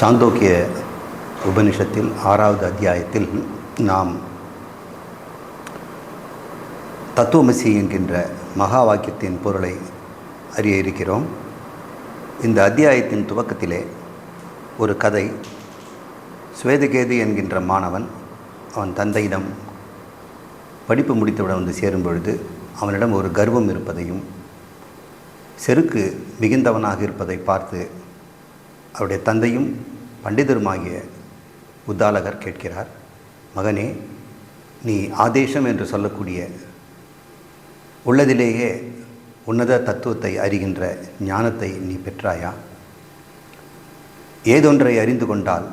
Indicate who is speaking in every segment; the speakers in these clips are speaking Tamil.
Speaker 1: சாந்தோக்கிய உபனிஷத்தில் ஆறாவது அத்தியாயத்தில் நாம் தத்துவமசி என்கின்ற மகா வாக்கியத்தின் பொருளை அறிய இருக்கிறோம். இந்த அத்தியாயத்தின் துவக்கத்திலே ஒரு கதை சுவேதகேது என்கின்ற மாணவன் அவன் தந்தையிடம் படிப்பு முடித்தவுடன் வந்து சேரும் பொழுது அவனிடம் ஒரு கர்வம் இருப்பதையும் செருக்கு மிகுந்தவனாக இருப்பதை பார்த்து அவருடைய தந்தையும் பண்டிதருமாகிய உத்தாலகர் கேட்கிறார் மகனே நீ ஆதேசம் என்று சொல்லக்கூடிய உள்ளதிலேயே உன்னத தத்துவத்தை அறிகின்ற ஞானத்தை நீ பெற்றாயா? ஏதொன்றை அறிந்து கொண்டால்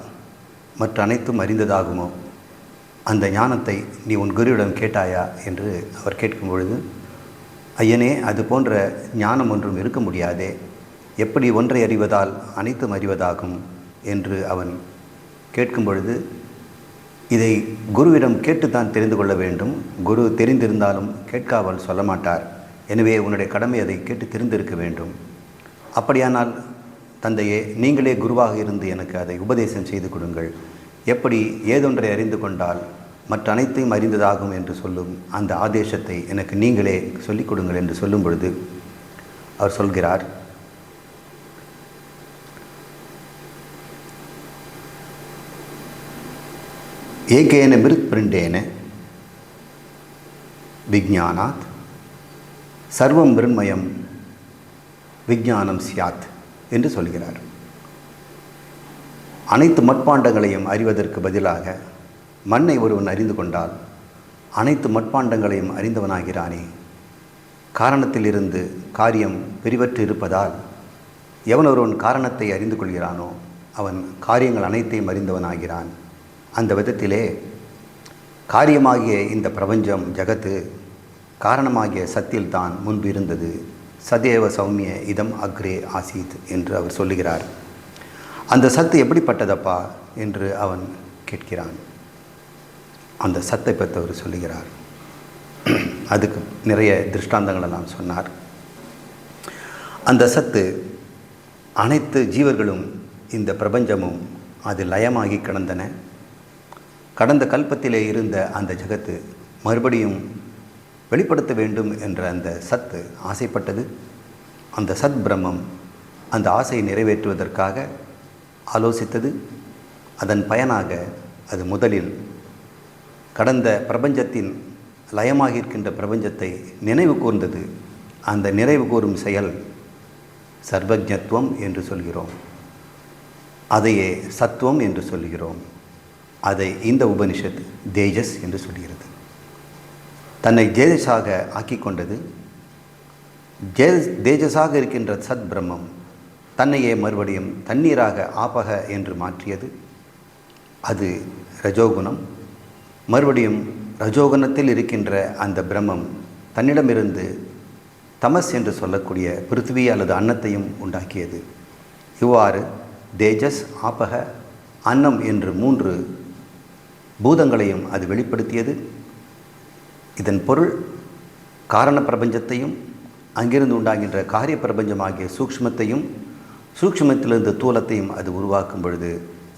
Speaker 1: மற்ற அனைத்தும் அறிந்ததாகுமோ? அந்த ஞானத்தை நீ உன் குருவிடம் கேட்டாயா? என்று அவர் கேட்கும் பொழுது ஐயனே அது போன்ற ஞானம் ஒன்றும் இருக்க முடியாதே. எப்படி ஒன்றை அறிவதால் அனைத்தும் அறிவதாகும் என்று அவன் கேட்கும் பொழுது இதை குருவிடம் கேட்டுத்தான் தெரிந்து கொள்ள வேண்டும். குரு தெரிந்திருந்தாலும் கேட்காமல் சொல்ல மாட்டார். எனவே உன்னுடைய கடமை அதை கேட்டு தெரிந்திருக்க வேண்டும். அப்படியானால் தந்தையே நீங்களே குருவாக இருந்து எனக்கு அதை உபதேசம் செய்து கொடுங்கள். எப்படி ஏதொன்றை அறிந்து கொண்டால் மற்ற அனைத்தையும் அறிந்ததாகும் என்று சொல்லும் அந்த ஆதேசத்தை எனக்கு நீங்களே சொல்லிக் கொடுங்கள் என்று சொல்லும் பொழுது அவர் சொல்கிறார் ஏகேன மிருத் விஜானாத் சர்வம் மிருண்மயம் விஜானம் சியாத் என்று சொல்கிறார். அனைத்து மட்பாண்டங்களையும் அறிவதற்கு பதிலாக மண்ணை ஒருவன் அறிந்து கொண்டால் அனைத்து மட்பாண்டங்களையும் அறிந்தவனாகிறானே. காரணத்திலிருந்து காரியம் பிரிவற்று இருப்பதால் எவன் ஒருவன் காரணத்தை அறிந்து கொள்கிறானோ அவன் காரியங்கள் அனைத்தையும் அறிந்தவனாகிறான். அந்த விதத்திலே காரியமாகிய இந்த பிரபஞ்சம் ஜகத்து காரணமாகிய சத்தில் தான் முன்பு இருந்தது. சதேவ சௌமிய இதம் அக்ரே ஆசீத் என்று அவர் சொல்லுகிறார். அந்த சத்து எப்படிப்பட்டதப்பா என்று அவன் கேட்கிறான். அந்த சத்தை பற்றி அவர் சொல்லுகிறார். அதுக்கு நிறைய திருஷ்டாந்தங்களெல்லாம் சொன்னார். அந்த சத்து அனைத்து ஜீவர்களும் இந்த பிரபஞ்சமும் அது லயமாகி கிடந்தன. கடந்த கல்பத்திலே இருந்த அந்த ஜகத்து மறுபடியும் வெளிப்படுத்த வேண்டும் என்ற அந்த சத்து ஆசைப்பட்டது. அந்த சத் பிரம்மம் அந்த ஆசையை நிறைவேற்றுவதற்காக ஆலோசித்தது. அதன் பயனாக அது முதலில் கடந்த பிரபஞ்சத்தின் லயமாக இருக்கின்ற பிரபஞ்சத்தை நினைவு கூர்ந்தது. அந்த நிறைவு கூறும் செயல் சர்வஜத்துவம் என்று சொல்கிறோம். அதையே சத்துவம் என்று சொல்கிறோம். அதை இந்த உபனிஷத் தேஜஸ் என்று சொல்கிறது. தன்னை தேஜஸாக ஆக்கி கொண்டது தேஜஸாக இருக்கின்ற சத் பிரம்மம் தன்னையே மறுபடியும் தண்ணீராக ஆபக என்று மாற்றியது. அது ரஜோகுணம். மறுபடியும் ரஜோகுணத்தில் இருக்கின்ற அந்த பிரம்மம் தன்னிடமிருந்து தமஸ் என்று சொல்லக்கூடிய பிருத்திவி அல்லது அன்னத்தையும் உண்டாக்கியது. இவ்வாறு தேஜஸ் ஆபக அன்னம் என்று மூன்று பூதங்களையும் அது வெளிப்படுத்தியது. இதன் பொருள் காரண பிரபஞ்சத்தையும் அங்கிருந்து உண்டாகின்ற காரிய பிரபஞ்சமாகிய சூக்ஷ்மத்தையும் சூக்ஷ்மத்திலிருந்து தூலத்தையும் அது உருவாக்கும் பொழுது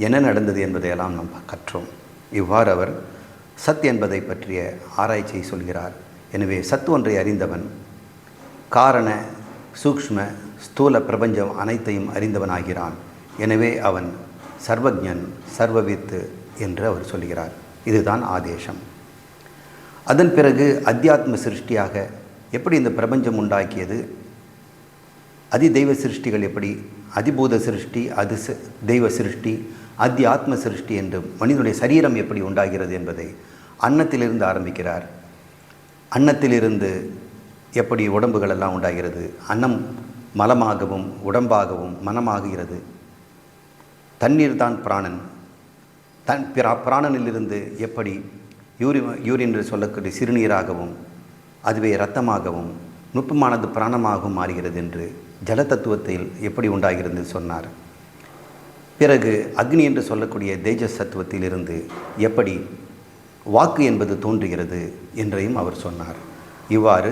Speaker 1: என்ன நடந்தது என்பதையெல்லாம் நாம் கற்றோம். இவ்வாறு அவர் சத் என்பதை பற்றிய ஆராய்ச்சியை சொல்கிறார். எனவே சத் ஒன்றை அறிந்தவன் காரண சூக்ஷ்ம ஸ்தூல பிரபஞ்சம் அனைத்தையும் அறிந்தவனாகிறான். எனவே அவன் சர்வஜன் சர்வவித்து என்று அவர் சொல்கிறார் இதுதான் ஆதேசம். அதன் பிறகு அத்தியாத்ம சிருஷ்டியாக எப்படி இந்த பிரபஞ்சம் உண்டாக்கியது? அதி தெய்வ சிருஷ்டிகள் எப்படி? அதிபூத சிருஷ்டி அது தெய்வ சிருஷ்டி அத்தியாத்ம சிருஷ்டி என்று மனிதனுடைய சரீரம் எப்படி உண்டாகிறது என்பதை அன்னத்திலிருந்து ஆரம்பிக்கிறார். அன்னத்திலிருந்து எப்படி உடம்புகள் எல்லாம் உண்டாகிறது? அன்னம் மலமாகவும் உடம்பாகவும் மனமாகிறது தண்ணீர் தான் பிராணன். தன் பிராணனிலிருந்து எப்படி யூரி யூரின் என்று சொல்லக்கூடிய சிறுநீராகவும் அதுவே இரத்தமாகவும் நுட்பமானது பிராணமாகவும் மாறுகிறது என்று ஜல தத்துவத்தில் எப்படி உண்டாகிறது சொன்னார். பிறகு அக்னி என்று சொல்லக்கூடிய தேஜஸ் தத்துவத்திலிருந்து எப்படி வாக்கு என்பது தோன்றுகிறது என்றையும் அவர் சொன்னார். இவ்வாறு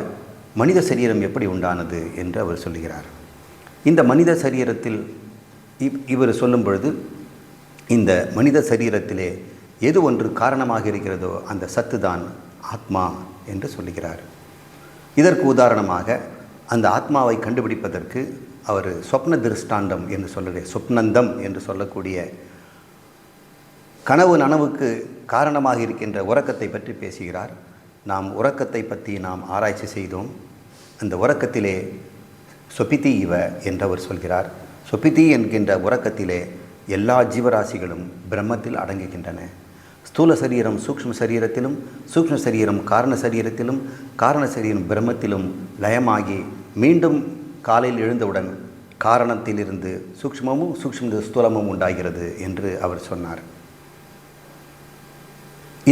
Speaker 1: மனித சரீரம் எப்படி உண்டானது என்று அவர் சொல்லுகிறார். இந்த மனித சரீரத்தில் இவ் இவர் சொல்லும் பொழுது இந்த மனித சரீரத்திலே எது ஒன்று காரணமாக இருக்கிறதோ அந்த சத்து தான் ஆத்மா என்று சொல்லுகிறார். இதற்கு உதாரணமாக அந்த ஆத்மாவை கண்டுபிடிப்பதற்கு அவர் சொப்ன திருஷ்டாண்டம் என்று சொல்லுகிற சொப்னந்தம் என்று சொல்லக்கூடிய கனவு நனவுக்கு காரணமாக இருக்கின்ற உறக்கத்தை பற்றி பேசுகிறார். நாம் உறக்கத்தை பற்றி நாம் ஆராய்ச்சி செய்தோம். அந்த உறக்கத்திலே சொபிதி இவ என்றவர் சொல்கிறார். சொபிதி என்கின்ற உறக்கத்திலே எல்லா ஜீவராசிகளும் பிரம்மத்தில் அடங்குகின்றன. ஸ்தூல சரீரம் சூக்ஷ்ம சரீரத்திலும் சூக்ஷ்ம சரீரம் காரண சரீரத்திலும் காரண சரீரம் பிரம்மத்திலும் லயமாகி மீண்டும் காலையில் எழுந்தவுடன் காரணத்திலிருந்து சூக்ஷ்மமும் சூக்ம ஸ்தூலமும் உண்டாகிறது என்று அவர் சொன்னார்.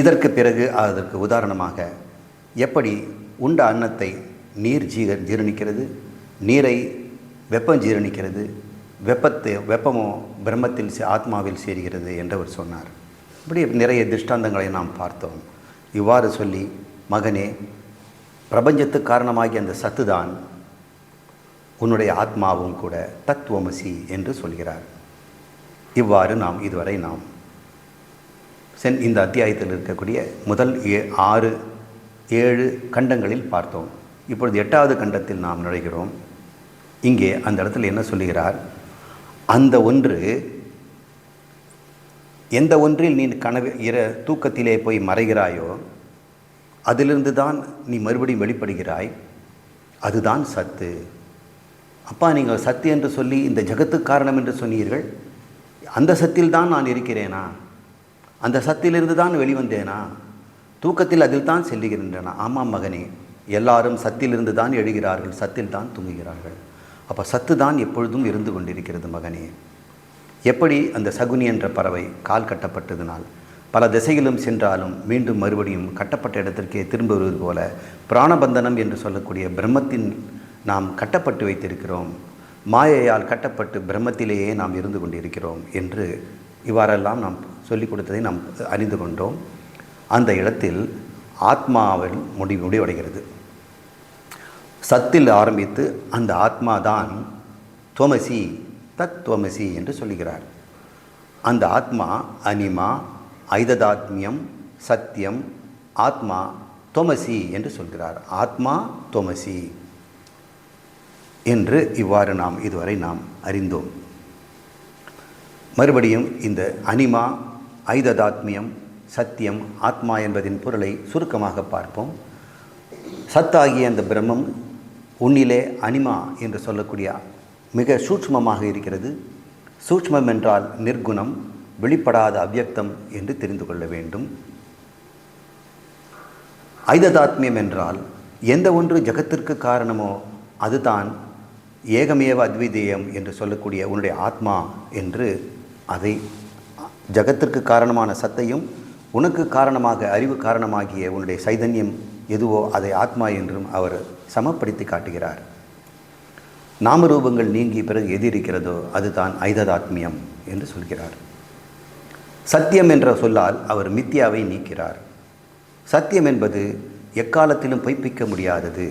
Speaker 1: இதற்கு பிறகு அதற்கு உதாரணமாக எப்படி உண்ட அன்னத்தை நீர் ஜீர ஜீரணிக்கிறது? நீரை வெப்பம் ஜீரணிக்கிறது? வெப்பத்தை வெப்பமோ பிரம்மத்தில் சே- ஆத்மாவில் சேர்கிறது என்றவர் சொன்னார். இப்படி நிறைய திருஷ்டாந்தங்களை நாம் பார்த்தோம். இவ்வாறு சொல்லி மகனே பிரபஞ்சத்துக்கு காரணமாகி அந்த சத்துதான் உன்னுடைய ஆத்மாவும் கூட தத்துவமசி என்று சொல்கிறார். இவ்வாறு நாம் இதுவரை நாம் சென் இந்த அத்தியாயத்தில் இருக்கக்கூடிய முதல் ஏ ஆறு ஏழு கண்டங்களில் பார்த்தோம். இப்பொழுது எட்டாவது கண்டத்தில் நாம் நுழைகிறோம். இங்கே அந்த இடத்துல என்ன சொல்லுகிறார்? அந்த ஒன்று எந்த ஒன்றில் நீ கனவு இர தூக்கத்திலே போய் மறைகிறாயோ அதிலிருந்து தான் நீ மறுபடியும் வெளிப்படுகிறாய். அதுதான் சத்து. அப்பா நீங்கள் சத்து என்று சொல்லி இந்த ஜகத்துக்கு காரணம் என்று சொன்னீர்கள். அந்த சத்தில் தான் நான் இருக்கிறேனா? அந்த சத்திலிருந்து தான் வெளிவந்தேனா? தூக்கத்தில் அதில் தான் செல்லுகின்றன. ஆமாம் மகனே எல்லாரும் சத்திலிருந்து தான் எழுகிறார்கள் சத்தில் தான் தூங்குகிறார்கள். அப்போ சத்து தான் எப்பொழுதும் இருந்து கொண்டிருக்கிறது மகனே. எப்படி அந்த சகுனி என்ற பறவை கால் கட்டப்பட்டதினால்? பல திசையிலும் சென்றாலும் மீண்டும் மறுபடியும் கட்டப்பட்ட இடத்திற்கே திரும்ப வருவது போல பிராணபந்தனம் என்று சொல்லக்கூடிய பிரம்மத்தின் நாம் கட்டப்பட்டு வைத்திருக்கிறோம். மாயையால் கட்டப்பட்டு பிரம்மத்திலேயே நாம் இருந்து கொண்டிருக்கிறோம் என்று இவ்வாறெல்லாம் நாம் சொல்லிக் கொடுத்ததை நாம் அறிந்து கொண்டோம். அந்த இடத்தில் ஆத்மாவில் முடி முடிவடைகிறது. சத்தில் ஆரம்பித்து அந்த ஆத்மாதான் துவமசி தத்வமசி என்று சொல்லுகிறார். அந்த ஆத்மா அனிமா ஐததாத்மியம் சத்தியம் ஆத்மா தொமசி என்று சொல்கிறார். ஆத்மா தொமசி என்று இவ்வாறு நாம் இதுவரை நாம் அறிந்தோம். மறுபடியும் இந்த அனிமா ஐததாத்மியம் சத்தியம் ஆத்மா என்பதின் பொருளை சுருக்கமாக பார்ப்போம். சத்தாகிய அந்த பிரம்மம் உன்னிலே அனிமா என்று சொல்லக்கூடிய மிக சூட்சமமாக இருக்கிறது. சூட்சமம் என்றால் நிர்குணம் வெளிப்படாத அவ்யக்தம் என்று தெரிந்து கொள்ள வேண்டும். ஐததாத்மியம் என்றால் எந்த ஒன்று ஜகத்திற்கு காரணமோ அதுதான் ஏகமேவ அத்விதேயம் என்று சொல்லக்கூடிய உன்னுடைய ஆத்மா என்று அதை ஜகத்திற்கு காரணமான சத்தையும் உனக்கு காரணமாக அறிவு காரணமாகிய உன்னுடைய சைதன்யம் எதுவோ அதை ஆத்மா என்றும் அவர் சமப்படுத்தி காட்டுகிறார். நாமரூபங்கள் நீங்கி பிறகு எது இருக்கிறதோ அதுதான் ஐததாத்மியம் என்று சொல்கிறார். சத்தியம் என்ற சொல்லால் அவர் மித்யாவை நீக்கிறார். சத்தியம் என்பது எக்காலத்திலும் பொய்ப்பிக்க முடியாதது.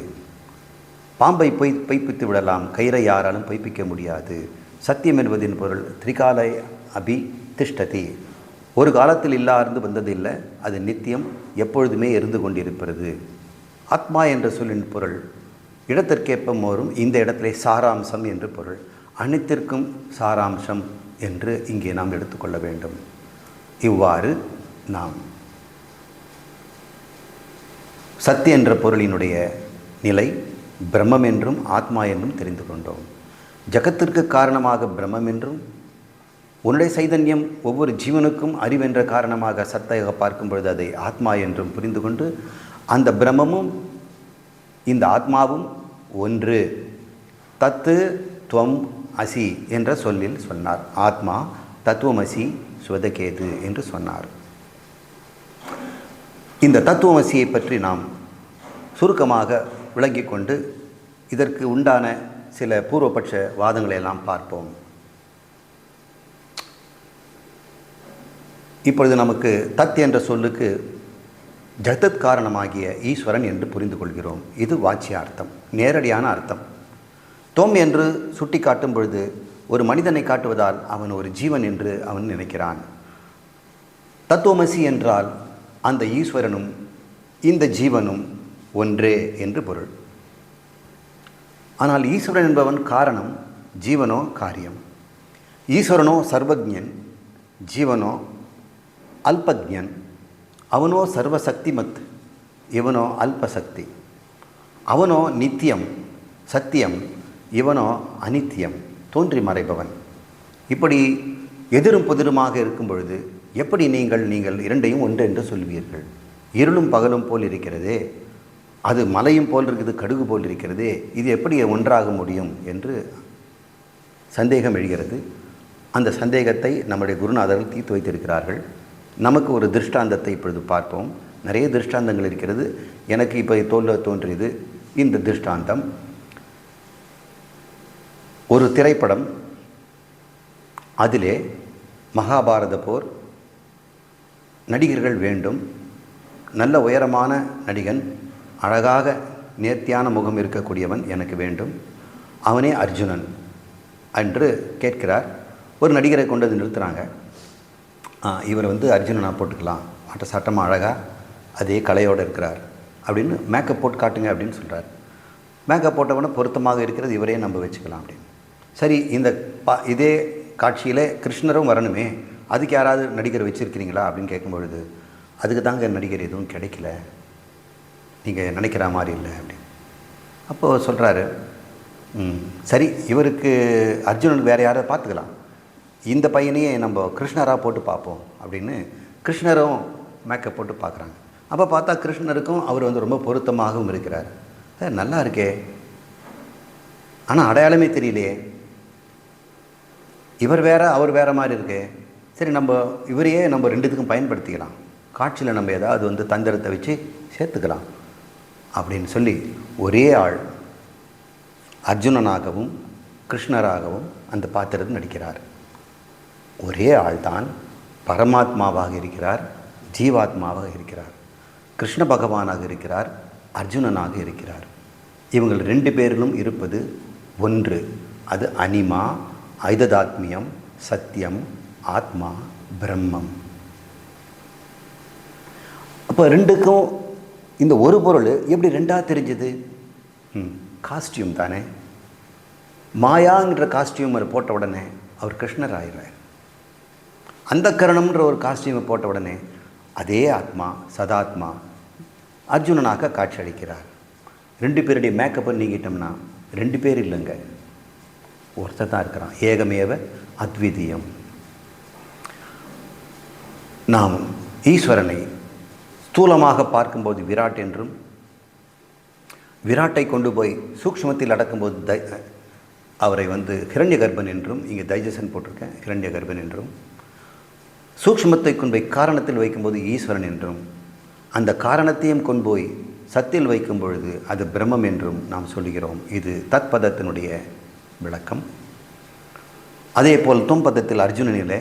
Speaker 1: பாம்பை பொய் பொய்ப்பித்து விடலாம் கயிறை யாராலும் பொய்ப்பிக்க முடியாது. சத்தியம் என்பதின் பொருள் திரிகாலை அபி திஷ்டதி ஒரு காலத்தில் இல்லாருந்து வந்ததில்லை அது நித்தியம் எப்பொழுதுமே இருந்து கொண்டிருக்கிறது. ஆத்மா என்ற சொல்லின் பொருள் இடத்திற்கேற்ப வரும் இந்த இடத்திலே சாராம்சம் என்று பொருள். அனைத்திற்கும் சாராம்சம் என்று இங்கே நாம் எடுத்துக்கொள்ள வேண்டும். இவ்வாறு நாம் சத்து என்ற பொருளினுடைய நிலை பிரம்மம் என்றும் ஆத்மா என்றும் தெரிந்து கொண்டோம். ஜகத்திற்கு காரணமாக பிரம்மம் என்றும் உன்னுடைய சைதன்யம் ஒவ்வொரு ஜீவனுக்கும் அறிவென்ற காரணமாக சத்தாக பார்க்கும் பொழுது அதை ஆத்மா என்றும் புரிந்து கொண்டு அந்த பிரம்மமும் இந்த ஆத்மாவும் ஒன்று. தத்து துவம் அசி என்ற சொல்லில் சொன்னார். ஆத்மா தத்துவமசி சுவதகேது என்று சொன்னார். இந்த தத்துவமசியை பற்றி நாம் சுருக்கமாக விளங்கிக் கொண்டு இதற்கு உண்டான சில பூர்வபட்ச வாதங்களை எல்லாம் பார்ப்போம். இப்பொழுது நமக்கு தத் என்ற சொல்லுக்கு ஜகத் காரணமாகிய ஈஸ்வரன் என்று புரிந்து கொள்கிறோம். இது வாட்சிய அர்த்தம் நேரடியான அர்த்தம். தோம் என்று சுட்டி காட்டும் பொழுது ஒரு மனிதனை காட்டுவதால் அவன் ஒரு ஜீவன் என்று அவன் நினைக்கிறான். தத்துவமசி என்றால் அந்த ஈஸ்வரனும் இந்த ஜீவனும் ஒன்றே என்று பொருள். ஆனால் ஈஸ்வரன் என்பவன் காரணம் ஜீவனோ காரியம். ஈஸ்வரனோ சர்வஜன் ஜீவனோ அல்பஜன் அவனோ சர்வசக்திமத் இவனோ அல்பசக்தி. அவனோ நித்தியம் சத்தியம் இவனோ அனித்தியம் தோன்றி மறைபவன். இப்படி எதிரும் புதிருமாக இருக்கும் பொழுது எப்படி நீங்கள் நீங்கள் இரண்டையும் ஒன்று என்று சொல்வீர்கள்? இருளும் பகலும் போல் இருக்கிறதே அது மலையும் போல் இருக்குது கடுகு போல் இருக்கிறதே இது எப்படி ஒன்றாக முடியும் என்று சந்தேகம் எழுகிறது. அந்த சந்தேகத்தை நம்முடைய குருநாதர்கள் தீர்த்து வைத்திருக்கிறார்கள். நமக்கு ஒரு திருஷ்டாந்தத்தை இப்பொழுது பார்ப்போம். நிறைய திருஷ்டாந்தங்கள் இருக்கிறது. எனக்கு இப்போ தோல்ல தோன்றியது இந்த திருஷ்டாந்தம். ஒரு திரைப்படம் அதிலே மகாபாரத போர் நடிகர்கள் வேண்டும். நல்ல உயரமான நடிகன் அழகாக நேர்த்தியான முகம் இருக்கக்கூடியவன் எனக்கு வேண்டும். அவனே அர்ஜுனன் என்று கேட்கிறார். ஒரு நடிகரை கொண்டு வந்து நிறுத்துகிறாங்க இவர் வந்து அர்ஜுனனாக போட்டுக்கலாம். ஆட்ட சட்டமாக அழகாக அதே கலையோடு இருக்கிறார். அப்படின்னு மேக்கப் போட்டு காட்டுங்க அப்படின்னு சொல்கிறார் மேக்கப் போட்டவன பொருத்தமாக இருக்கிறது இவரே நம்ம வச்சுக்கலாம் அப்படின்னு. சரி இந்த பா இதே காட்சியில் கிருஷ்ணரும் வரணுமே. அதுக்கு யாராவது நடிகர் வச்சுருக்கிறீங்களா அப்படின்னு கேட்கும்பொழுது அதுக்கு தாங்க நடிகர் எதுவும் கிடைக்கல. நீங்கள் நினைக்கிற மாதிரி இல்லை. அப்படின்னு. அப்போது சொல்கிறாரு "ம், சரி இவருக்கு அர்ஜுனன் வேறு யாரை பார்த்துக்கலாம். இந்த பையனையே நம்ம கிருஷ்ணராக போட்டு பார்ப்போம் அப்படின்னு கிருஷ்ணரும் மேக்கப் போட்டு பார்க்குறாங்க. அப்போ பார்த்தா கிருஷ்ணருக்கும் அவர் வந்து ரொம்ப பொருத்தமாகவும் இருக்கிறார். நல்லா இருக்கே. ஆனால் அடையாளமே தெரியலையே. இவர் வேறு அவர் வேறு மாதிரி இருக்கே. சரி நம்ம இவரையே நம்ம ரெண்டுத்துக்கும் பயன்படுத்திக்கலாம். காட்சியில் நம்ம ஏதாவது வந்து தந்திரத்தை வச்சு சேர்த்துக்கலாம் அப்படின்னு சொல்லி ஒரே ஆள் அர்ஜுனனாகவும் கிருஷ்ணராகவும் அந்த பாத்திரத்தில் நடிக்கிறார். ஒரே ஆள்தான் பரமாத்மாவாக இருக்கிறார் ஜீவாத்மாவாக இருக்கிறார் கிருஷ்ண பகவானாக இருக்கிறார் அர்ஜுனனாக இருக்கிறார். இவங்கள் ரெண்டு பேரிலும் இருப்பது ஒன்று அது அனிமா ஐததாத்மியம் சத்தியம் ஆத்மா பிரம்மம். அப்போ ரெண்டுக்கும் இந்த ஒரு பொருள் எப்படி ரெண்டாக தெரிஞ்சது? ம் காஸ்டியூம் தானே. மாயாங்கிற காஸ்டியூம் அவர் போட்ட உடனே அவர் கிருஷ்ணர் ஆயிடுறார் அந்த கரணம்ன்ற ஒரு காஸ்டியூமை போட்ட உடனே அதே ஆத்மா சதாத்மா அர்ஜுனனாக காட்சி அளிக்கிறார் ரெண்டு பேருடைய மேக்கப்பை நீக்கிட்டோம்னா ரெண்டு பேர் இல்லைங்க. ஒருத்தர் தான் இருக்கிறான். ஏகமேவ அத்விதீயம். நாம் ஈஸ்வரனை ஸ்தூலமாக பார்க்கும்போது விராட் என்றும் விராட்டை கொண்டு போய் சூக்ஷ்மத்தில் அடக்கும்போது தை அவரை வந்து ஹிரண்ய கர்ப்பன் என்றும் இங்கே தைஜசன் போட்டிருக்கேன் ஹிரண்ய கர்ப்பன் என்றும் சூக்ஷ்மத்தை கொண்டு போய் காரணத்தில் வைக்கும்போது ஈஸ்வரன் என்றும் அந்த காரணத்தையும் கொண்டு போய் சத்தில் வைக்கும் பொழுது அது பிரம்மம் என்றும் நாம் சொல்லுகிறோம். இது தத்பதத்தினுடைய விளக்கம். அதே போல் தொம்பதத்தில் அர்ஜுனனிலே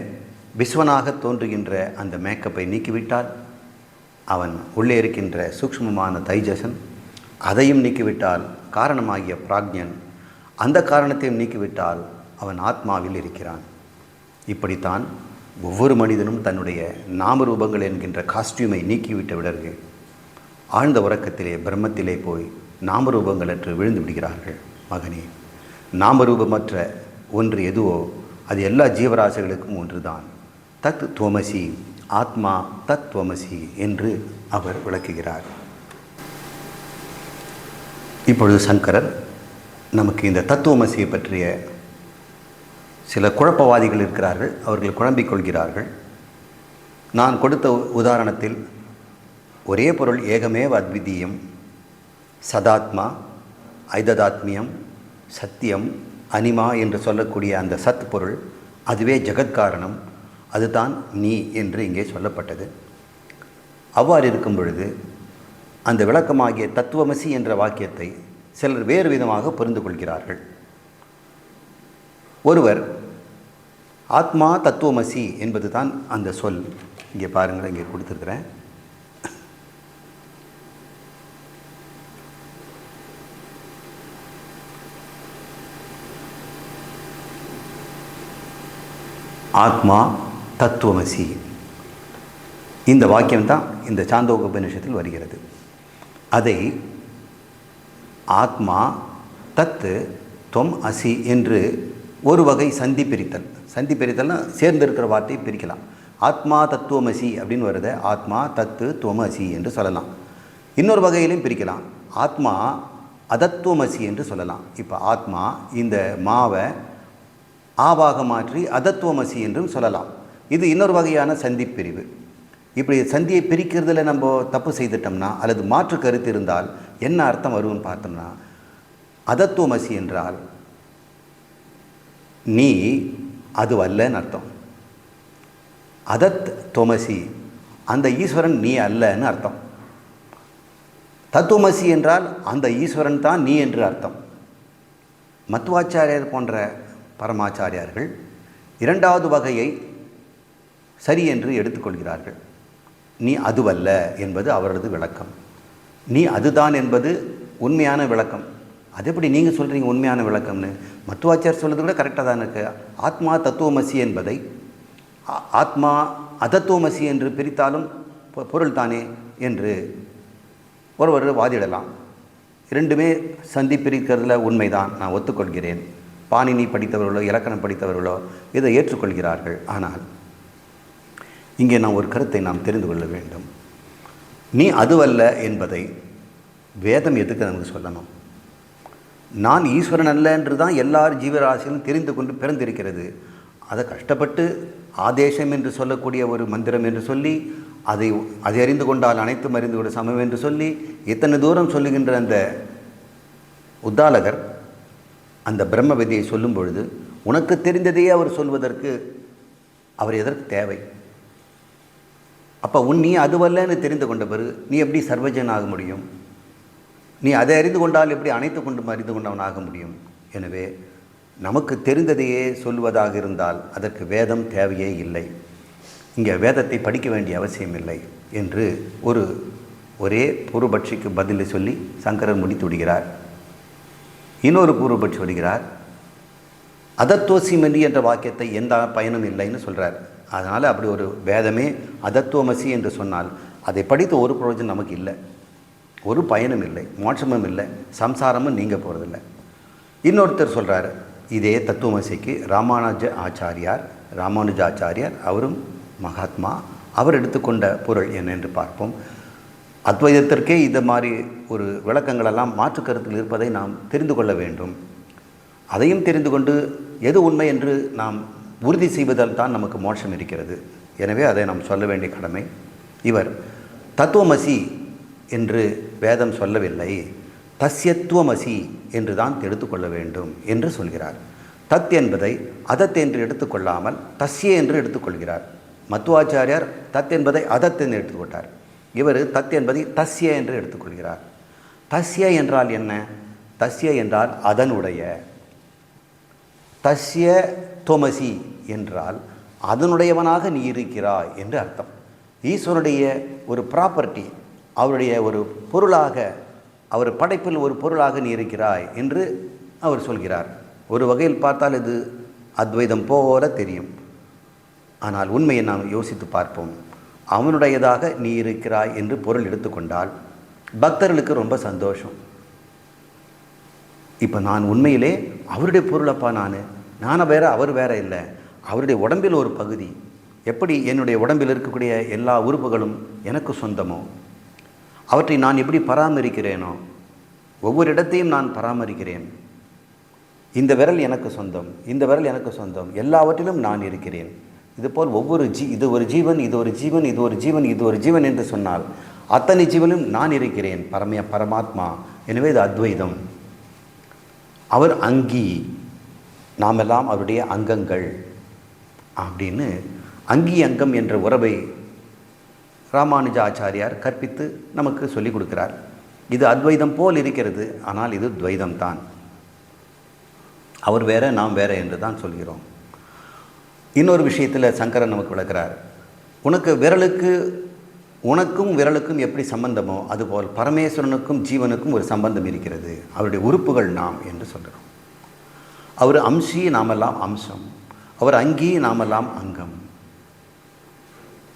Speaker 1: விஸ்வனாக தோன்றுகின்ற அந்த மேக்கப்பை நீக்கிவிட்டால் அவன் உள்ளே இருக்கின்ற சூக்ஷ்மமான தைஜசன் அதையும் நீக்கிவிட்டால் காரணமாகிய பிராக்ஞன் அந்த காரணத்தையும் நீக்கிவிட்டால் அவன் ஆத்மாவில் இருக்கிறான். இப்படித்தான் ஒவ்வொரு மனிதனும் தன்னுடைய நாமரூபங்கள் என்கின்ற காஸ்டியூமை நீக்கிவிட்ட விடர்கள் ஆழ்ந்த உறக்கத்திலே பிரம்மத்திலே போய் நாமரூபங்களற்று விழுந்து விடுகிறார்கள். மகனே நாமரூபமற்ற ஒன்று எதுவோ அது எல்லா ஜீவராசிகளுக்கும் ஒன்றுதான். தத் துவமசி ஆத்மா தத் துவமசி என்று அவர் விளக்குகிறார். இப்பொழுது சங்கரர் நமக்கு இந்த தத்துவமசியை பற்றிய சில குழப்பவாதிகள் இருக்கிறார்கள் அவர்கள் குழம்பிக் கொள்கிறார்கள். நான் கொடுத்த உ- உதாரணத்தில் ஒரே பொருள் ஏகமேவ அத்விதீயம் சதாத்மா ஐததாத்மியம் சத்தியம் அனிமா என்று சொல்லக்கூடிய அந்த சத் பொருள் அதுவே ஜெகத்காரணம். அதுதான் நீ என்று இங்கே சொல்லப்பட்டது. அவ்வாறு இருக்கும் பொழுது அந்த விளக்கமாகிய தத்துவமசி என்ற வாக்கியத்தை சிலர் வேறு விதமாக புரிந்து கொள்கிறார்கள். ஒருவர் ஆத்மா தத்துவமசி என்பது தான் அந்த சொல். இங்கே பாருங்கள் இங்கே கொடுத்துருக்குறேன். ஆத்மா தத்துவமசி. இந்த வாக்கியம்தான் இந்த சாந்தோக உபநிஷத்தில் வருகிறது. அதை ஆத்மா தத்து தொம் அசி என்று ஒரு வகை சந்தி பிரித்தல். சந்தி பிரித்தல்னா சேர்ந்திருக்கிற வார்த்தையை பிரிக்கலாம். ஆத்மா தத்துவமசி அப்படின்னு வருது. ஆத்மா தத்து துவமசி என்று சொல்லலாம். இன்னொரு வகையிலையும் பிரிக்கலாம். ஆத்மா அதத்துவமசி என்று சொல்லலாம். இப்போ ஆத்மா இந்த மாவை ஆவாக மாற்றி அதத்துவமசி என்றும் சொல்லலாம். இது இன்னொரு வகையான சந்தி பிரிவு. இப்படி சந்தியை பிரிக்கிறதுல நம்ம தப்பு செய்துட்டோம்னா அல்லது மாற்று கருத்து இருந்தால் என்ன அர்த்தம் வரும்னு பார்த்தோம்னா அதத்துவமசி என்றால் நீ அது அல்லன்னு அர்த்தம். அதத் தொமசி அந்த ஈஸ்வரன் நீ அல்லன்னு அர்த்தம். தத்துவமசி என்றால் அந்த ஈஸ்வரன் தான் நீ என்று அர்த்தம். மத்துவாச்சாரியர் போன்ற பரமாச்சாரியார்கள் இரண்டாவது வகையை சரி என்று எடுத்துக்கொள்கிறார்கள் நீ அதுவல்ல என்பது அவரது விளக்கம். நீ அதுதான் என்பது உண்மையான விளக்கம். அது எப்படி நீங்கள் சொல்கிறீங்க உண்மையான விளக்கம்னு? மத்துவாச்சார் சொல்கிறது கூட கரெக்டாக தான் இருக்குது ஆத்மா தத்துவமசி என்பதை ஆத்மா அதத்துவமசி என்று பிரித்தாலும் பொ- பொருள் தானே என்று ஒருவர் வாதிடலாம். இரண்டுமே சந்தி பிரிக்கிறதுல உண்மைதான். நான் ஒத்துக்கொள்கிறேன். பாணினி படித்தவர்களோ இலக்கணம் படித்தவர்களோ இதை ஏற்றுக்கொள்கிறார்கள். ஆனால் இங்கே நாம் ஒரு கருத்தை நாம் தெரிந்து கொள்ள வேண்டும். நீ அதுவல்ல என்பதை வேதம் எதுக்கு நமக்கு சொல்லணும்? நான் ஈஸ்வரன் அல்ல என்று தான் எல்லார் ஜீவராசியும் தெரிந்து கொண்டு பிறந்திருக்கிறது. அதை கஷ்டப்பட்டு ஆதேசம் என்று சொல்லக்கூடிய ஒரு மந்திரம் என்று சொல்லி அதை அதை அறிந்து கொண்டால் அனைத்தும் அறிந்து கொண்ட சமம் என்று சொல்லி இத்தனை தூரம் சொல்லுகின்ற அந்த உத்தாலகர் அந்த பிரம்ம விதியை சொல்லும் பொழுது உனக்கு தெரிந்ததையே அவர் சொல்வதற்கு அவர் எதற்கு தேவை? அப்போ உன் நீ அதுவல்லன்னு தெரிந்து கொண்ட பிறகு நீ எப்படி சர்வஜன் ஆக முடியும்? நீ அதை அறிந்து கொண்டால் எப்படி அனைத்து கொண்டும் அறிந்து கொண்டவன் ஆக முடியும்? எனவே நமக்கு தெரிந்ததையே சொல்வதாக இருந்தால் அதற்கு வேதம் தேவையே இல்லை. இங்கே வேதத்தை படிக்க வேண்டிய அவசியம் இல்லை என்று ஒரு ஒரே பூர்வபட்சிக்கு பதிலை சொல்லி சங்கரர் முடித்து விடுகிறார். இன்னொரு பூர்வபட்சி வருகிறார். அதத்துவசிமணி என்ற வாக்கியத்தை எந்த பயனும் இல்லைன்னு சொல்கிறார் அதனால் அப்படி ஒரு வேதமே அதத்துவமசி என்று சொன்னால் அதை படித்த ஒரு பிரயோஜனம் நமக்கு இல்லை. ஒரு பயனும் இல்லை மோட்சமும் இல்லை சம்சாரமும் நீங்க போகிறதில்ல இன்னொருத்தர் சொல்கிறார் இதே தத்துவமசிக்கு ராமானுஜ ஆச்சாரியார் ராமானுஜ ஆச்சாரியார் அவரும் மகாத்மா அவர் எடுத்துக்கொண்ட பொருள் என்ன என்று பார்ப்போம். அத்வைதத்திற்கே இது மாதிரி ஒரு விளக்கங்களெல்லாம் மாற்று கருத்தில் இருப்பதை நாம் தெரிந்து கொள்ள வேண்டும். அதையும் தெரிந்து கொண்டு எது உண்மை என்று நாம் உறுதி செய்வதால் தான் நமக்கு மோட்சம் இருக்கிறது. எனவே அதை நாம் சொல்ல வேண்டிய கடமை இவர். தத்துவமசி என்று வேதம் சொல்லவில்லை. தஸ்யத்துவமசி என்று தான் எடுத்துக்கொள்ள வேண்டும் என்று சொல்கிறார். தத் என்பதை அதத் என்று எடுத்துக்கொள்ளாமல் தஸ்ய என்று எடுத்துக்கொள்கிறார் மத்துவாச்சாரியார் தத் என்பதை அதத் என்று எடுத்துக்கொண்டார் இவர் தத் என்பதை தஸ்ய என்று எடுத்துக்கொள்கிறார் தஸ்ய என்றால் என்ன? தஸ்ய என்றால் அதனுடைய. தஸ்ய தொமசி என்றால் அதனுடையவனாக நீ இருக்கிறாய் என்று அர்த்தம். ஈஸ்வருடைய ஒரு ப்ராப்பர்ட்டி அவருடைய ஒரு பொருளாக அவர் படைப்பில் ஒரு பொருளாக நீ இருக்கிறாய் என்று அவர் சொல்கிறார். ஒரு வகையில் பார்த்தால் இது அத்வைதம் போல தெரியும். ஆனால் உண்மையை நாம் யோசித்து பார்ப்போம். அவனுடையதாக நீ இருக்கிறாய் என்று பொருள் எடுத்துக்கொண்டால் பக்தர்களுக்கு ரொம்ப சந்தோஷம். இப்போ நான் உண்மையிலே அவருடைய பொருளப்பா நான். நான் வேற அவர் வேற இல்லை. அவருடைய உடம்பில் ஒரு பகுதி. எப்படி என்னுடைய உடம்பில் இருக்கக்கூடிய எல்லா உறுப்புகளும் எனக்கு சொந்தமோ? அவற்றை நான் எப்படி பராமரிக்கிறேனோ ஒவ்வொரு இடத்தையும் நான் பராமரிக்கிறேன். இந்த விரல் எனக்கு சொந்தம் இந்த விரல் எனக்கு சொந்தம் எல்லாவற்றிலும் நான் இருக்கிறேன். இதுபோல் ஒவ்வொரு ஜீ இது ஒரு ஜீவன் இது ஒரு ஜீவன் இது ஒரு ஜீவன் இது ஒரு ஜீவன் என்று சொன்னால் அத்தனை ஜீவனும் நான் இருக்கிறேன். பரம பரமாத்மா. எனவே இது அத்வைதம். அவர் அங்கி. நாமெல்லாம் அவருடைய அங்கங்கள். அப்படின்னு அங்கி அங்கம் என்ற உறவை ராமானுஜ ஆச்சாரியார் கற்பித்து நமக்கு சொல்லிக் கொடுக்கிறார். இது அத்வைதம் போல் இருக்கிறது ஆனால் இது துவைதம் தான் அவர் வேற நாம் வேற என்று தான் சொல்கிறோம். இன்னொரு விஷயத்தில் சங்கரன் நமக்கு விளக்கிறார். உனக்கு விரலுக்கு உனக்கும் விரலுக்கும் எப்படி சம்பந்தமோ அதுபோல் பரமேஸ்வரனுக்கும் ஜீவனுக்கும் ஒரு சம்பந்தம் இருக்கிறது. அவருடைய உறுப்புகள் நாம் என்று சொல்கிறோம் அவர் அம்சி நாமெல்லாம் அம்சம் அவர் அங்கி நாமெல்லாம் அங்கம்.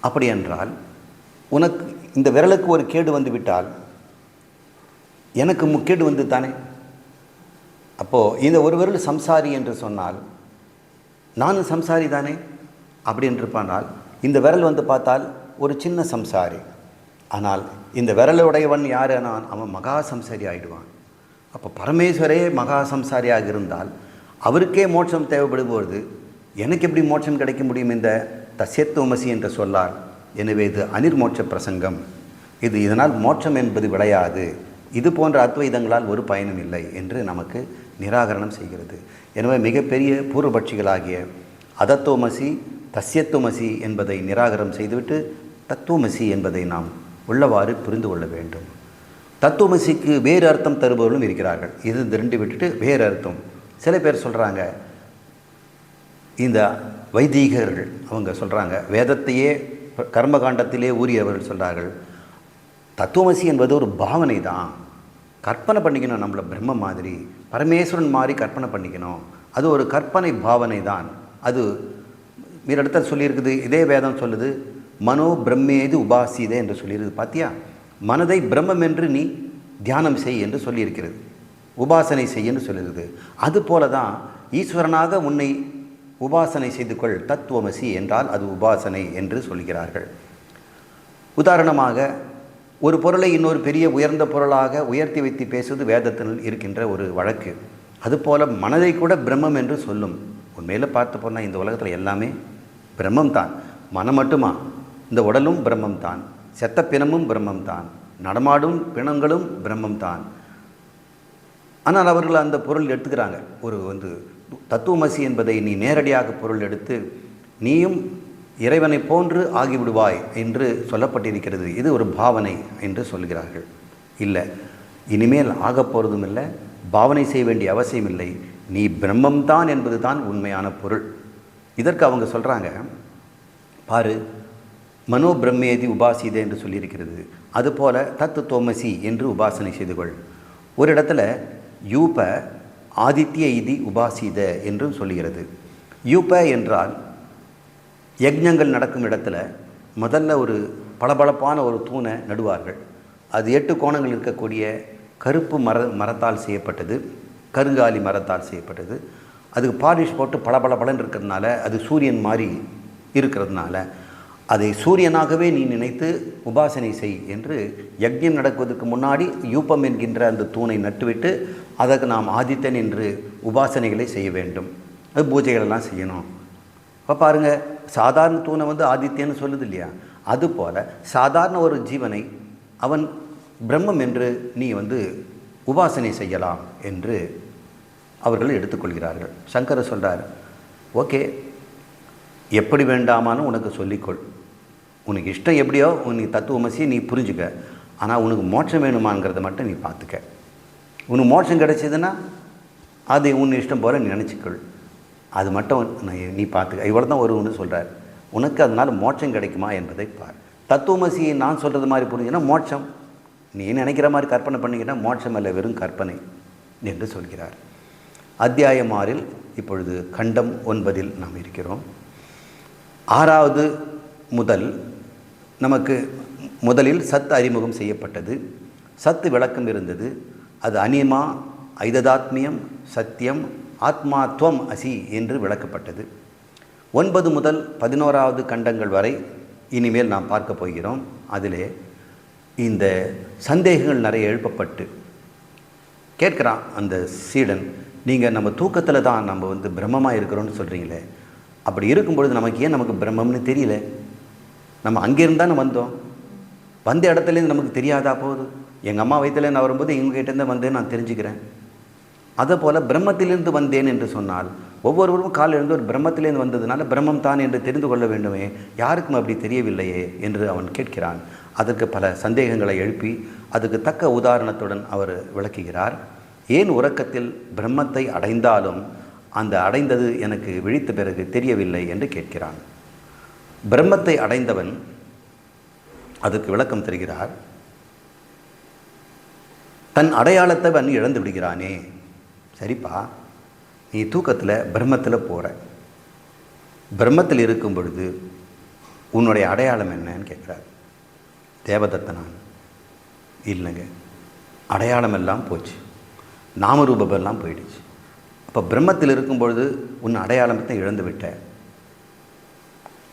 Speaker 1: அப்படி என்றால் உனக்கு இந்த விரலுக்கு ஒரு கேடு வந்து விட்டால் எனக்கு முக்கேடு வந்து தானே? அப்போது இந்த ஒரு விரல் சம்சாரி என்று சொன்னால் நானும் சம்சாரி தானே? அப்படி என்றிருப்பானால் இந்த விரல் வந்து பார்த்தால் ஒரு சின்ன சம்சாரி. ஆனால் இந்த விரலுடையவன் யார்? நான் அவன் மகா சம்சாரி ஆயிடுவான். அப்போ பரமேஸ்வரே மகா சம்சாரியாக இருந்தால் அவருக்கே மோட்சம் தேவைப்படும்போது எனக்கு எப்படி மோட்சம் கிடைக்க முடியும்? இந்த தஸ்யத்துவமசி என்ற சொல்லார். எனவே இது அனிர்மோட்ச பிரசங்கம். இது இதனால் மோட்சம் என்பது விளையாது. இது போன்ற அத்வைதங்களால் ஒரு பயனும் இல்லை என்று நமக்கு நிராகரணம் செய்கிறது. எனவே மிகப்பெரிய பூர்வபட்சிகளாகிய அதத்துவமசி தஸ்யத்துவமசி என்பதை நிராகரம் செய்துவிட்டு தத்துவமசி என்பதை நாம் உள்ளவாறு புரிந்து கொள்ள வேண்டும். தத்துவமசிக்கு வேறு அர்த்தம் தருபவர்களும் இருக்கிறார்கள். இது திரண்டு விட்டுட்டு வேறு அர்த்தம். சில பேர் சொல்கிறாங்க இந்த வைதீகர்கள் அவங்க சொல்கிறாங்க வேதத்தையே கர்மகாண்டத்திலே ஊறியவர்கள் சொல்கிறார்கள் தத்துவமசி என்பது ஒரு பாவனை தான் கற்பனை பண்ணிக்கணும் நம்மளை பிரம்ம மாதிரி. பரமேஸ்வரன் மாதிரி கற்பனை பண்ணிக்கணும். அது ஒரு கற்பனை பாவனை தான் அது மீற இடத்துல சொல்லியிருக்குது இதே வேதம் சொல்லுது மனோ பிரம்மேது உபாசிதே என்று சொல்லியிருக்குது. பாத்தியா? மனதை பிரம்மம் என்று நீ தியானம் செய் என்று சொல்லியிருக்கிறது. உபாசனை செய் என்று சொல்லியிருக்குது. அதுபோல தான் ஈஸ்வரனாக உன்னை உபாசனை செய்து கொள் தத்துவமசி என்றால் அது உபாசனை என்று சொல்கிறார்கள். உதாரணமாக ஒரு பொருளை இன்னொரு பெரிய உயர்ந்த பொருளாக உயர்த்தி வைத்து பேசுவது வேதத்தில் இருக்கின்ற ஒரு வழக்கு. அதுபோல மனதை கூட பிரம்மம் என்று சொல்லும். உண்மையில் பார்த்து போனால் இந்த உலகத்தில் எல்லாமே பிரம்மம் தான். மனம் மட்டுமா? இந்த உடலும் பிரம்மம் தான். செத்த பிணமும் பிரம்மம் தான். நடமாடும் பிணங்களும் பிரம்மம் தான். ஆனால் அவர்கள் அந்த பொருள் எடுத்துக்கிறாங்க. ஒரு வந்து தத்துவமசி என்பதை நீ நேரடியாக பொருள் எடுத்து நீயும் இறைவனை போன்று ஆகிவிடுவாய் என்று சொல்லப்பட்டிருக்கிறது. இது ஒரு பாவனை என்று சொல்கிறார்கள். இல்லை இனிமேல் ஆகப் போகிறதும் இல்லை பாவனை செய்ய வேண்டிய அவசியம் இல்லை. நீ பிரம்மம்தான் என்பது தான் உண்மையான பொருள். இதற்கு அவங்க சொல்கிறாங்க பாரு மனோ பிரம்மேதி உபாசிதே என்று சொல்லியிருக்கிறது. அதுபோல தத்து தோமசி என்று உபாசனை செய்து கொள். ஒரு இடத்துல யூப்பை ஆதித்ய இதி உபாசித என்றும் சொல்லுகிறது. யூப என்றால் யஜ்ஞங்கள் நடக்கும் இடத்துல முதல்ல ஒரு பளபளப்பான ஒரு தூணை நடுவார்கள். அது எட்டு கோணங்கள் இருக்கக்கூடிய கருப்பு மர மரத்தால் செய்யப்பட்டது. கருங்காலி மரத்தால் செய்யப்பட்டது. அதுக்கு பாலிஷ் போட்டு பளபளபளன்னு இருக்கிறதுனால அது சூரியன் மாதிரி இருக்கிறதுனால அதை சூரியனாகவே நீ நினைத்து உபாசனை செய் என்று யஜ்யம் நடக்குவதற்கு முன்னாடி யூபம் என்கின்ற அந்த தூணை நட்டுவிட்டு அதற்கு நாம் ஆதித்தன் என்று உபாசனைகளை செய்ய வேண்டும். அது பூஜைகளெல்லாம் செய்யணும். இப்போ பாருங்கள் சாதாரண தூணை வந்து ஆதித்யன்னு சொல்லுது இல்லையா? அதுபோல் சாதாரண ஒரு ஜீவனை அவன் பிரம்மம் என்று நீ வந்து உபாசனை செய்யலாம் என்று அவர்கள் எடுத்துக்கொள்கிறார்கள். சங்கர சொல்கிறார் ஓகே எப்படி வேண்டாமான்னு உனக்கு சொல்லிக்கொள். உனக்கு இஷ்டம் எப்படியோ நீ தத்துவமசி நீ புரிஞ்சுக்க. ஆனால் உனக்கு மோட்சம் வேணுமாங்கிறத மட்டும் நீ பார்த்துக்க. உனக்கு மோட்சம் கிடைச்சதுன்னா அது உன் இஷ்டம் போல் நீ நினச்சிக்கொள். அது மட்டும் நான் நீ பார்த்துக்க இவ்வளோ தான் ஒரு ஒன்று சொல்கிறார் உனக்கு அதனால் மோட்சம் கிடைக்குமா என்பதை பார். தத்துவமசியை நான் சொல்கிறது மாதிரி புரிஞ்சுன்னா மோட்சம். நீ நினைக்கிற மாதிரி கற்பனை பண்ணிக்கிட்டா மோட்சம் அல்ல வெறும் கற்பனை என்று சொல்கிறார். அத்தியாயம் ஆறில் இப்பொழுது கண்டம் ஒன்பதில் நாம் இருக்கிறோம். ஆறாவது முதல் நமக்கு முதலில் சத்து அறிமுகம் செய்யப்பட்டது. சத்து விளக்கம் இருந்தது. அது அனிமா ஐததாத்மியம் சத்தியம் ஆத்மாத்வம் அசி என்று விளக்கப்பட்டது. ஒன்பது முதல் பதினோராவது கண்டங்கள் வரை இனிமேல் நாம் பார்க்க போகிறோம். அதிலே இந்த சந்தேகங்கள் நிறைய எழுப்பப்பட்டு கேட்குறான் அந்த சீடன் நீங்கள் நம்ம தூக்கத்தில் தான் நம்ம வந்து பிரம்மமாக இருக்கிறோன்னு சொல்கிறீங்களே அப்படி இருக்கும் பொழுது நமக்கு ஏன் நமக்கு பிரம்மம்னு தெரியல? நம்ம அங்கேருந்து தானே வந்தோம். வந்த இடத்துலேருந்து நமக்கு தெரியாதா போகுது? எங்கள் அம்மா வயிற்றுல நான் வரும்போது இவங்ககிட்டேருந்து வந்தேன் நான் தெரிஞ்சுக்கிறேன். அதை போல் பிரம்மத்திலிருந்து வந்தேன் என்று சொன்னால் ஒவ்வொருவரும் காலிலிருந்து ஒரு பிரம்மத்திலேருந்து வந்ததுனால பிரம்மம் தான் என்று தெரிந்து கொள்ள வேண்டுமே யாருக்கும் அப்படி தெரியவில்லையே என்று அவன் கேட்கிறான். அதற்கு பல சந்தேகங்களை எழுப்பி அதுக்கு தக்க உதாரணத்துடன் அவர் விளக்குகிறார். ஏன் உறக்கத்தில் பிரம்மத்தை அடைந்தாலும் அந்த அடைந்தது எனக்கு விழித்த பிறகு தெரியவில்லை என்று கேட்கிறான். பிரம்மத்தை அடைந்தவன் அதுக்கு விளக்கம் தருகிறார். தன் அடையாளத்தை அவன் இழந்து விடுகிறானே. சரிப்பா. நீ தூக்கத்தில் பிரம்மத்தில் போகிற பிரம்மத்தில் இருக்கும் பொழுது உன்னுடைய அடையாளம் என்னன்னு கேட்குறார். தேவதத்தனான். இல்லைங்க. அடையாளம் எல்லாம் போச்சு. நாமரூபமெல்லாம் போயிடுச்சு. அப்போ பிரம்மத்தில் இருக்கும் பொழுது உன் அடையாளத்தை இழந்து விட்ட.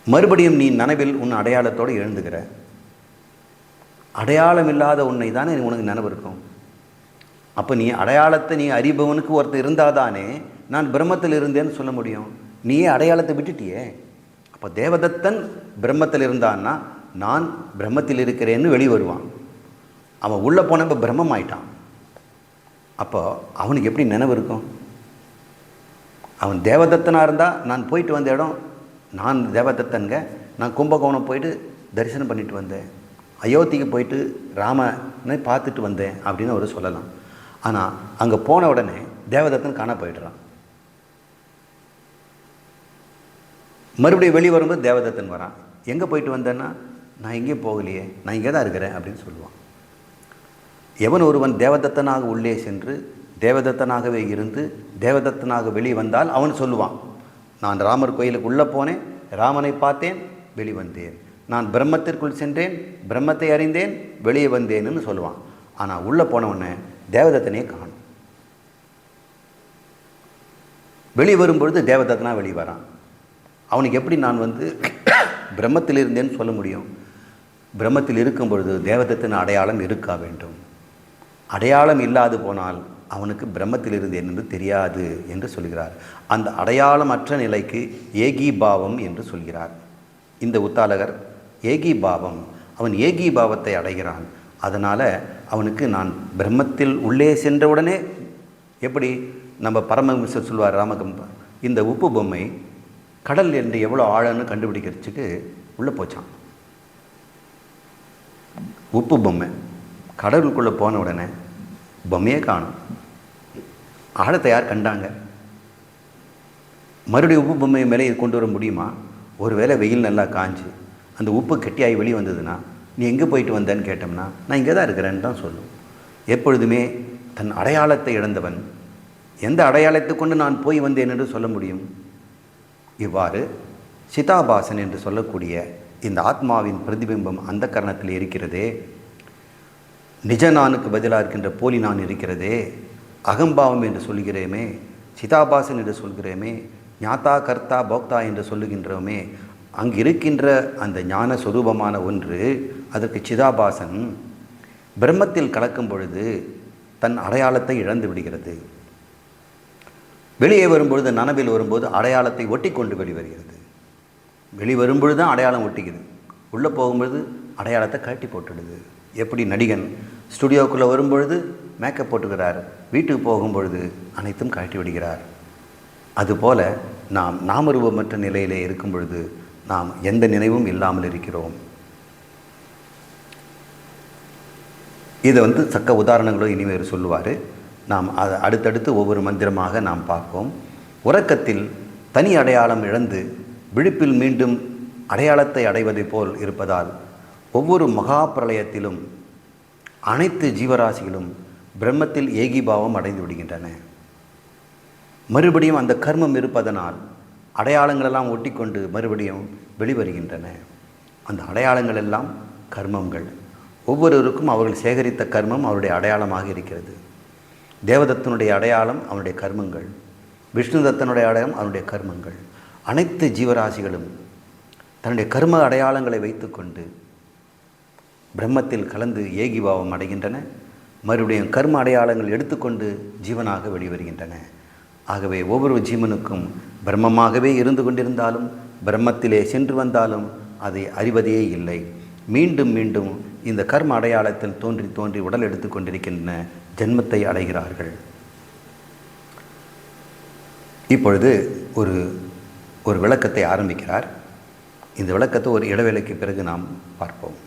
Speaker 1: மறுபடியும் நீ நனவில் உன் அடையாளத்தோடு எழுந்துகிற. அடையாளம் இல்லாத உன்னை தானே உனக்கு நினைவு இருக்கும். அப்போ நீ அடையாளத்தை நீ அறிபவனுக்கு ஒருத்தர் இருந்தாதானே நான் பிரம்மத்தில் இருந்தேன்னு சொல்ல முடியும். நீயே அடையாளத்தை விட்டுட்டியே. அப்போ தேவதத்தன் பிரம்மத்தில் இருந்தான்னா நான் பிரம்மத்தில் இருக்கிறேன்னு வெளி வருவான் அவன் உள்ளே போன இப்போ பிரம்மம் ஆயிட்டான் அப்போ அவனுக்கு எப்படி நினைவு இருக்கும்? அவன் தேவதத்தனாக இருந்தால் நான் போயிட்டு வந்த இடம் நான் தேவதத்தனுங்க நான் கும்பகோணம் போயிட்டு தரிசனம் பண்ணிட்டு வந்தேன். அயோத்திக்கு போயிட்டு ராமனை பார்த்துட்டு வந்தேன் அப்படின்னு அவர் சொல்லலாம். ஆனால் அங்கே போன உடனே தேவதத்தன் காண போயிடுறான். மறுபடியும் வெளியே வரும்போது தேவதத்தன் வரான். எங்கே போயிட்டு வந்தேன்னா நான் எங்கேயும் போகலையே நான் இங்கே தான் இருக்கிறேன் அப்படின்னு சொல்லுவான். எவன் ஒருவன் தேவதத்தனாக உள்ளே சென்று தேவதத்தனாகவே இருந்து தேவதத்தனாக வெளியே வந்தால் அவன் சொல்லுவான் நான் ராமர் கோயிலுக்கு உள்ளே போனேன் ராமனை பார்த்தேன் வெளிவந்தேன் நான் பிரம்மத்திற்குள் சென்றேன் பிரம்மத்தை அறிந்தேன் வெளியே வந்தேன்னு சொல்லுவான். ஆனால் உள்ளே போனவுடனே தேவதத்தனே காணும். வெளியே வரும்பொழுது தேவதத்தனாக வெளியே வரான். அவனுக்கு எப்படி நான் வந்து பிரம்மத்தில் இருந்தேன்னு சொல்ல முடியும்? பிரம்மத்தில் இருக்கும் பொழுது தேவதத்தின் அடையாளம் இருக்க வேண்டும்? அடையாளம் இல்லாது போனால் அவனுக்கு பிரம்மத்தில் இருந்தேன் என்று தெரியாது என்று சொல்கிறார். அந்த அடையாளமற்ற நிலைக்கு ஏகி பாவம் என்று சொல்கிறார். இந்த உத்தாலகர் ஏகிபாவம். அவன் ஏகி பாவத்தை அடைகிறான். அதனால் அவனுக்கு நான் பிரம்மத்தில் உள்ளே சென்றவுடனே எப்படி நம்ம பரமஹம்சர் சொல்வார் ராமகம்ப இந்த உப்பு பொம்மை கடல் என்று எவ்வளோ ஆழம்னு கண்டுபிடிக்கிறதுக்கு உள்ளே போச்சான். உப்பு பொம்மை கடலுக்குள்ளே போன உடனே பொம்மையே காணும். ஆழத்தை யார் கண்டாங்க? மறுபடியும் உப்பு பொம்மையை மேலே கொண்டு வர முடியுமா? ஒருவேளை வெயில் நல்லா காஞ்சு அந்த உப்பு கெட்டியாகி வெளியே வந்ததுன்னா நீ எங்கே போயிட்டு வந்தேன்னு கேட்டோம்னா நான் இங்கே தான் இருக்கிறேன்னு தான் சொல்லும். எப்பொழுதுமே தன் அடையாளத்தை இழந்தவன் எந்த அடையாளத்தை கொண்டு நான் போய் வந்தேன் என்று சொல்ல முடியும்? இவ்வாறு சிதாபாசன் என்று சொல்லக்கூடிய இந்த ஆத்மாவின் பிரதிபிம்பம் அந்த கரணத்தில் இருக்கிறதே. நிஜ நானுக்கு பதிலாக இருக்கின்ற போலி நான் இருக்கிறதே. அகம்பாவம் என்று சொல்கிறேமே சிதாபாசன் என்று சொல்கிறேமே ஞாத்தா கர்த்தா போக்தா என்று சொல்லுகின்றோமே. அங்கு இருக்கின்ற அந்த ஞான சொரூபமான ஒன்று அதற்கு சிதாபாசன் பிரம்மத்தில் கலக்கும் பொழுது தன் அடையாளத்தை இழந்து விடுகிறது. வெளியே வரும்பொழுது நனவில் வரும்போது அடையாளத்தை ஒட்டி கொண்டு வெளிவருகிறது வெளி வரும்பொழுது தான் அடையாளம் ஒட்டிக்குது. உள்ளே போகும்பொழுது அடையாளத்தை கழட்டி போட்டுடுது. எப்படி நடிகன் ஸ்டுடியோக்குள்ளே வரும்பொழுது மேக்கப் போட்டுக்கிறார். வீட்டுக்கு போகும்பொழுது அனைத்தும் கழட்டி விடுகிறார். அதுபோல நாம் நாமரூபமற்ற நிலையிலே இருக்கும் பொழுது நாம் எந்த நினைவும் இல்லாமல் இருக்கிறோம். இதை வந்து சக்க உதாரணங்களும் இனிமேல் சொல்லுவார். நாம் அதை அடுத்தடுத்து ஒவ்வொரு மந்திரமாக நாம் பார்ப்போம். உறக்கத்தில் தனி அடையாளம் இழந்து விழிப்பில் மீண்டும் அடையாளத்தை அடைவதைப் போல் இருப்பதால் ஒவ்வொரு மகா பிரளயத்திலும் அனைத்து ஜீவராசிகளும் பிரம்மத்தில் ஏகிபாவம் அடைந்து விடுகின்றன. மறுபடியும் அந்த கர்மம் இருப்பதனால் அடையாளங்களெல்லாம் ஒட்டிக்கொண்டு மறுபடியும் வெளிவருகின்றன. அந்த அடையாளங்கள் எல்லாம் கர்மங்கள். ஒவ்வொருவருக்கும் அவர்கள் சேகரித்த கர்மம் அவருடைய அடையாளமாக இருக்கிறது. தேவதத்தனுடைய அடையாளம் அவனுடைய கர்மங்கள். விஷ்ணுதத்தனுடைய அடையாளம் அவனுடைய கர்மங்கள். அனைத்து ஜீவராசிகளும் தன்னுடைய கர்ம அடையாளங்களை வைத்துக்கொண்டு பிரம்மத்தில் கலந்து ஏகிபாவம் அடைகின்றன. மறுபடியும் கர்ம அடையாளங்கள் எடுத்துக்கொண்டு ஜீவனாக வெளிவருகின்றன. ஆகவே ஒவ்வொரு ஜீவனுக்கும் பிரம்மமாகவே இருந்து கொண்டிருந்தாலும் பிரம்மத்திலே சென்று வந்தாலும் அதை அறிவதே இல்லை. மீண்டும் மீண்டும் இந்த கர்ம அடையாளத்தில் தோன்றி தோன்றி உடல் எடுத்துக்கொண்டிருக்கின்றன ஜென்மத்தை அடைகிறார்கள். இப்பொழுது ஒரு ஒரு விளக்கத்தை ஆரம்பிக்கிறார். இந்த விளக்கத்தை ஒரு இடைவேளைக்கு பிறகு நாம் பார்ப்போம்.